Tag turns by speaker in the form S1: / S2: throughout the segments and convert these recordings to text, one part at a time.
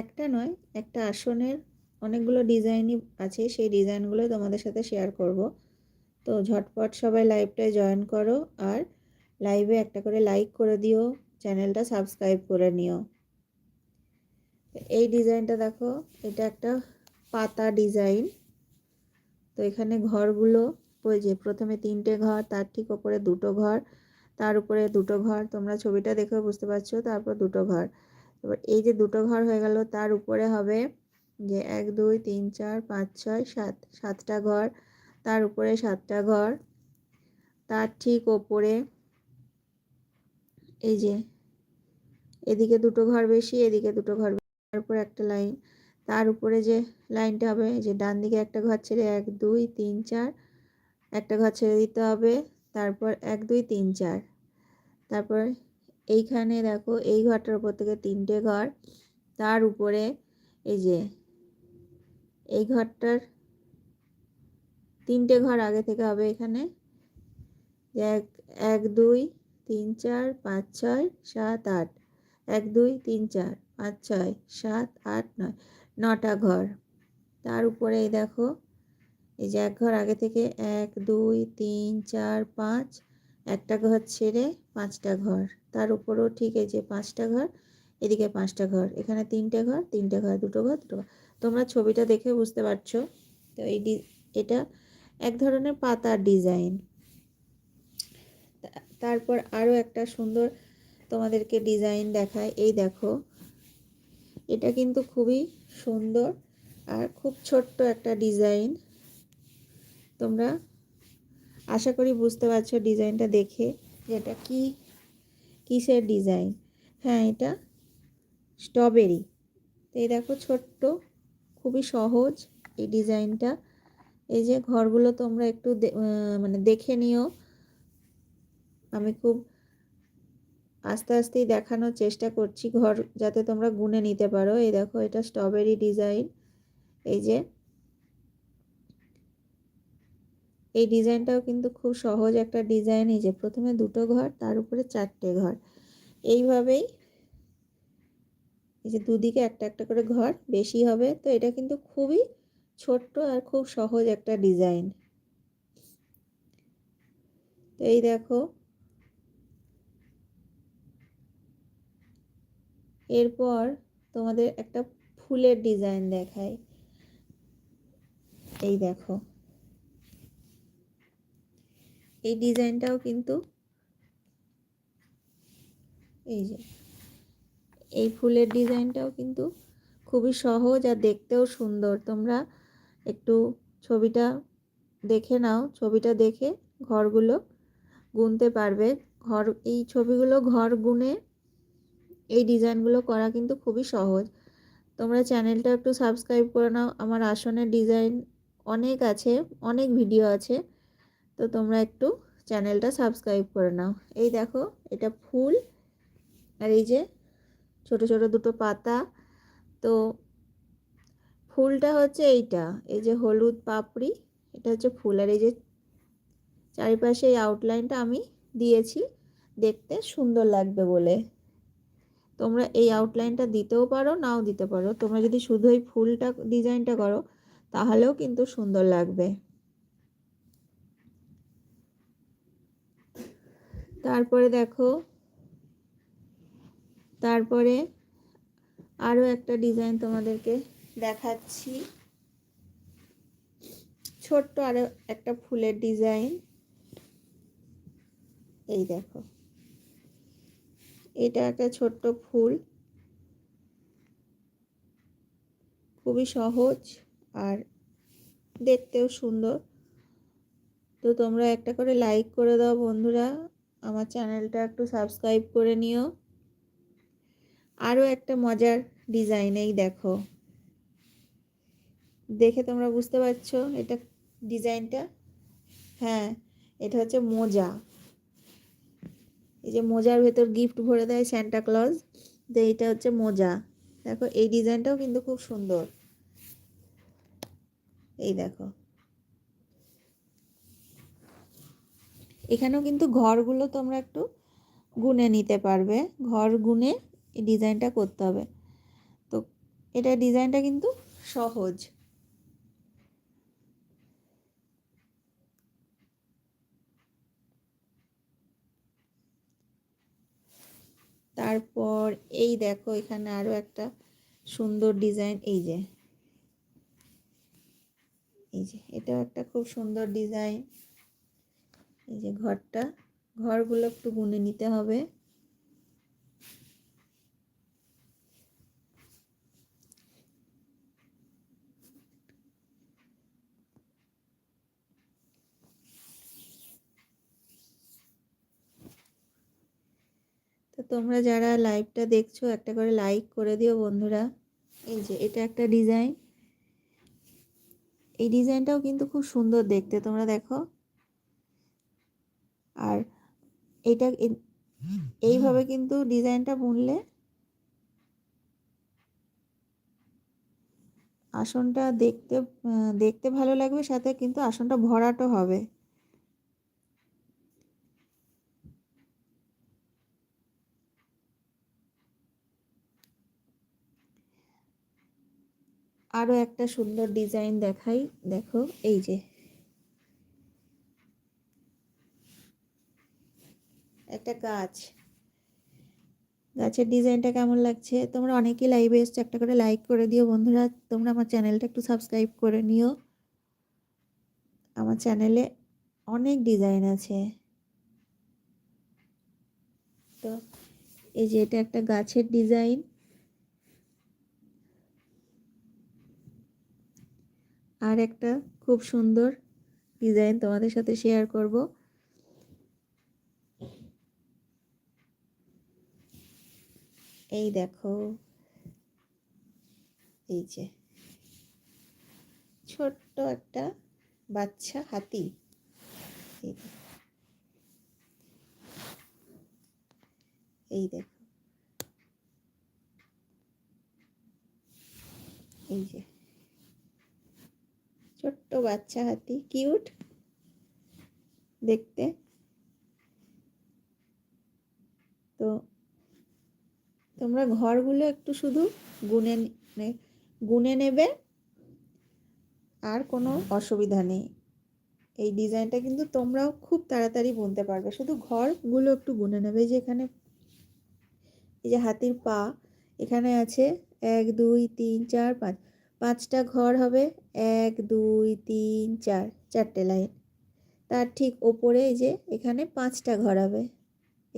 S1: একটা নয় একটা আসনের অনেকগুলো ডিজাইনই আছে সেই ডিজাইনগুলো তোমাদের সাথে শেয়ার করব তো ঝটপট সবাই লাইভটায় জয়েন করো আর লাইভে একটা করে লাইক করে দিও চ্যানেলটা সাবস্ক্রাইব করে নিও এই ডিজাইনটা দেখো এটা একটা পাতা ডিজাইন তো এখানে ঘরগুলো ওই যে প্রথমে তিনটে ঘর তার ঠিক ওপরে দুটো ঘর তার উপরে দুটো ঘর তোমরা ছবিটা দেখে বুঝতে পারছো তারপর দুটো ঘর এবার এই যে দুটো ঘর হয়ে গেল তার উপরে হবে যে এক দুই তিন চার পাঁচ ছয় সাত সাতটা ঘর তার উপরে সাতটা ঘর তার ঠিক ওপরে এই যে এদিকে দুটো ঘর বেশি এদিকে দুটো ঘর তারপর একটা লাইন তার উপরে যে লাইনটা হবে যে ডান দিকে একটা ঘর ছেড়ে এক দুই তিন চার একটা ঘর ছেড়ে দিতে হবে তারপর এক দুই তিন চার তারপর এইখানে দেখো এই ঘরটার উপর থেকে তিনটে ঘর তার উপরে এই যে এই ঘরটার তিনটে ঘর আগে থেকে হবে এখানে এক এক দুই তিন চার পাঁচ ছয় সাত আট এক দুই তিন চার পাঁচ ছয় সাত আট নয় নটা ঘর তার উপরে এই দেখো এই যে এক ঘর আগে থেকে এক দুই তিন চার পাঁচ একটা ঘর ছেড়ে পাঁচটা ঘর তার উপরেও ঠিক এই যে পাঁচটা ঘর এদিকে পাঁচটা ঘর এখানে তিনটে ঘর তিনটে ঘর দুটো ঘর দুটো ঘর তোমরা ছবিটা দেখে বুঝতে পারছো তো এই এটা এক ধরনের পাতার ডিজাইন তারপর আরও একটা সুন্দর তোমাদেরকে ডিজাইন দেখায় এই দেখো এটা কিন্তু খুবই সুন্দর আর খুব ছোট্ট একটা ডিজাইন তোমরা আশা করি বুঝতে পারছো ডিজাইনটা দেখে যে এটা কী কিসের ডিজাইন হ্যাঁ এটা স্ট্রবেরি তো এই দেখো ছোট্ট খুবই সহজ এই ডিজাইনটা এই যে ঘরগুলো তোমরা একটু মানে দেখে নিও আমি খুব আস্তে আস্তেই দেখানোর চেষ্টা করছি ঘর যাতে তোমরা গুনে নিতে পারো এই দেখো এটা স্ট্রবেরি ডিজাইন এই যে এই ডিজাইনটাও কিন্তু খুব সহজ একটা ডিজাইন এই যে প্রথমে দুটো ঘর তার উপরে চারটে ঘর এইভাবেই এই যে দুদিকে একটা একটা করে ঘর বেশি হবে তো এটা কিন্তু খুবই ছোট্ট আর খুব সহজ একটা ডিজাইন তো এই দেখো এরপর তোমাদের একটা ফুলের ডিজাইন দেখায় এই দেখো এই ডিজাইনটাও কিন্তু এই যে এই ফুলের ডিজাইনটাও কিন্তু খুবই সহজ আর দেখতেও সুন্দর তোমরা একটু ছবিটা দেখে নাও ছবিটা দেখে ঘরগুলো গুনতে পারবে ঘর এই ছবিগুলো ঘর গুনে এই ডিজাইনগুলো করা কিন্তু খুবই সহজ তোমরা চ্যানেলটা একটু সাবস্ক্রাইব করে নাও আমার আসনের ডিজাইন অনেক আছে অনেক ভিডিও আছে তো তোমরা একটু চ্যানেলটা সাবস্ক্রাইব করে নাও এই দেখো এটা ফুল আর এই যে ছোট ছোট দুটো পাতা তো ফুলটা হচ্ছে এইটা এই যে হলুদ পাপড়ি এটা হচ্ছে ফুল আর এই যে চারিপাশে এই আউটলাইনটা আমি দিয়েছি দেখতে সুন্দর লাগবে বলে তোমরা এই আউটলাইনটা দিতেও পারো নাও দিতে পারো তোমরা যদি শুধু এই ফুলটা ডিজাইনটা করো তাহলেও কিন্তু সুন্দর লাগবে তারপরে দেখো তারপরে আরও একটা ডিজাইন তোমাদেরকে দেখাচ্ছি ছোট্ট আরও একটা ফুলের ডিজাইন এই দেখো এটা একটা ছোট্ট ফুল খুবই সহজ আর দেখতেও সুন্দর তো তোমরা একটা করে লাইক করে দাও বন্ধুরা আমার চ্যানেলটা একটু সাবস্ক্রাইব করে নিও আরও একটা মজার ডিজাইনেই দেখো দেখে তোমরা বুঝতে পারছো এটা ডিজাইনটা হ্যাঁ এটা হচ্ছে মোজা এই যে মোজার ভেতর গিফট ভরে দেয় স্যান্টা ক্লজ তো এইটা হচ্ছে মোজা দেখো এই ডিজাইনটাও কিন্তু খুব সুন্দর এই দেখো এখানেও কিন্তু ঘরগুলো তোমরা একটু গুনে নিতে পারবে ঘর গুনে ডিজাইনটা করতে হবে তো এটা ডিজাইনটা কিন্তু সহজ তারপর এই দেখো এখানে আরও একটা সুন্দর ডিজাইন এই যে এই যে এটাও একটা খুব সুন্দর ডিজাইন এই যে ঘরটা ঘরগুলো একটু গুনে নিতে হবে তো তোমরা যারা লাইভটা দেখছো একটা করে লাইক করে দিও বন্ধুরা এই যে এটা একটা ডিজাইন এই ডিজাইনটাও কিন্তু খুব সুন্দর দেখতে তোমরা দেখো আর এটা এইভাবে কিন্তু ডিজাইনটা বুনলে আসনটা দেখতে দেখতে ভালো লাগবে সাথে কিন্তু আসনটা ভরাটও হবে আরও একটা সুন্দর ডিজাইন দেখাই দেখো এই যে একটা গাছ গাছের ডিজাইনটা কেমন লাগছে তোমরা অনেকেই লাইভে এসছো একটা করে লাইক করে দিও বন্ধুরা তোমরা আমার চ্যানেলটা একটু সাবস্ক্রাইব করে নিও আমার চ্যানেলে অনেক ডিজাইন আছে তো এই যে এটা একটা গাছের ডিজাইন আর একটা খুব সুন্দর ডিজাইন তোমাদের সাথে শেয়ার করবো এই দেখো এই যে ছোট্ট একটা বাচ্চা হাতি এই দেখো এই যে ছোট্ট বাচ্চা হাতি কিউট দেখতে তো তোমরা ঘরগুলো একটু শুধু গুনে মানে গুনে নেবে আর কোনো অসুবিধা নেই এই ডিজাইনটা কিন্তু তোমরাও খুব তাড়াতাড়ি বুনতে পারবে শুধু ঘরগুলো একটু গুনে নেবে যে এখানে এই যে হাতির পা এখানে আছে এক দুই তিন চার পাঁচ পাঁচটা ঘর হবে এক দুই তিন চার চারটে লাইন তার ঠিক ওপরে এই যে এখানে পাঁচটা ঘর হবে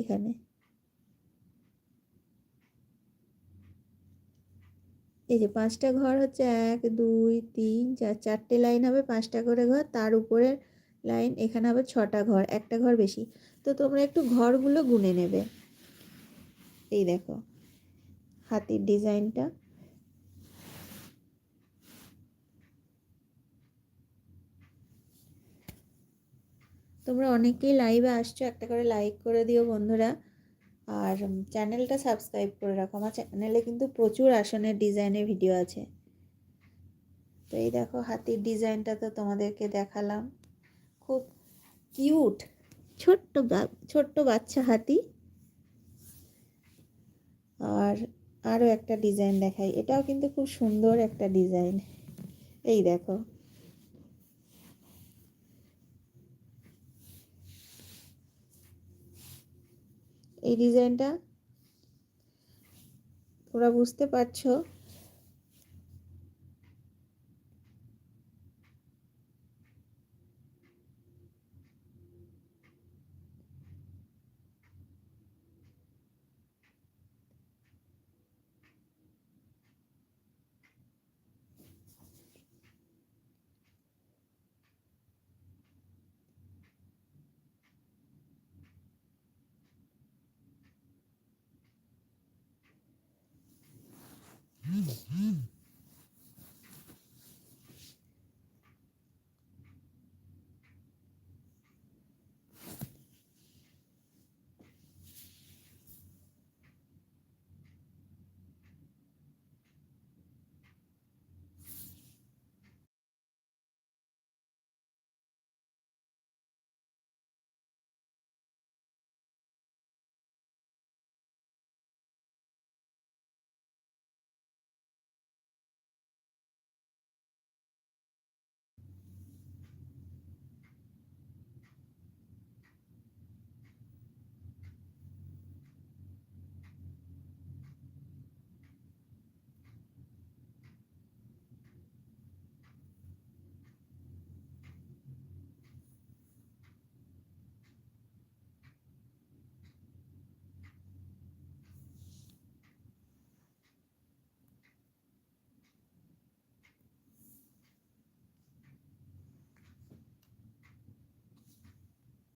S1: এখানে এই যে পাঁচটা ঘর হচ্ছে এক দুই তিন চার চারটে লাইন হবে পাঁচটা করে ঘর তার উপরে লাইন এখানে হবে ছটা ঘর একটা ঘর বেশি তো তোমরা একটু ঘরগুলো গুনে নেবে এই দেখো হাতির ডিজাইনটা তোমরা অনেকেই লাইভে আসছো একটা করে লাইক করে দিও বন্ধুরা আর চ্যানেলটা সাবস্ক্রাইব করে রাখো আমার চ্যানেলে কিন্তু প্রচুর আসনের ডিজাইনের ভিডিও আছে তো এই দেখো হাতির ডিজাইনটা তো তোমাদেরকে দেখালাম খুব কিউট ছোট্ট ছোট্ট বাচ্চা হাতি আর আরও একটা ডিজাইন দেখাই এটাও কিন্তু খুব সুন্দর একটা ডিজাইন এই দেখো এই ডিজাইনটা তোমরা বুঝতে পারছো